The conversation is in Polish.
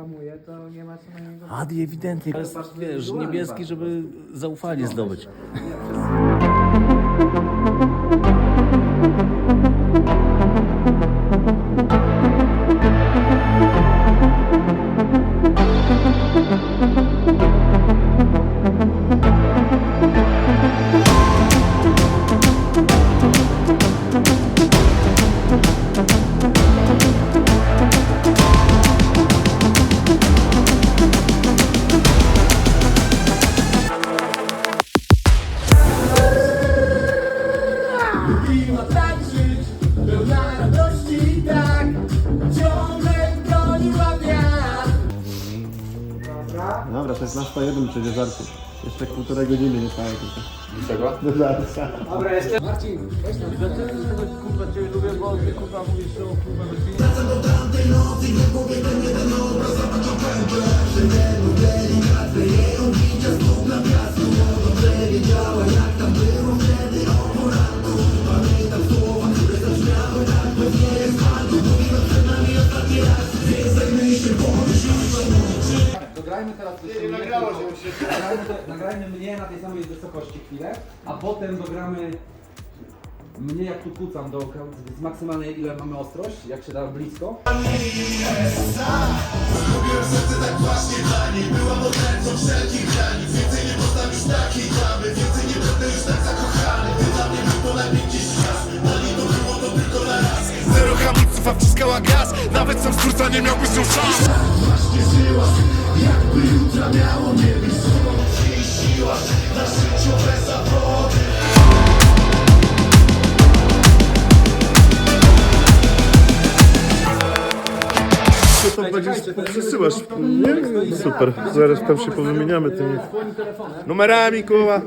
Hamuje, to nie ma co na niego... Adi ewidentnie, jest, wiesz, niebieski, żeby zaufanie zdobyć. Dobra, to jest na 101 przecież żarty. Jeszcze półtorej godziny nie stało tylko. Dlaczego? Do żarcia. Dobra, jeszcze... Marcin, weź tam. Kurwa, cię lubię, bo ty kurwa mówisz, że kurwa do Dograjmy teraz nie nagrało się. Nagrajmy, nagrajmy mnie na tej samej wysokości chwilę, a potem dogramy mnie jak tu kucam do z maksymalnej ile mamy ostrość, jak się da blisko. Zero hamulców, a wciskała gaz Nawet sam stwórca nie miałby z nią szans To będziesz przesyłasz, nie? Super, zaraz tam się powymieniamy tymi numerami, koła.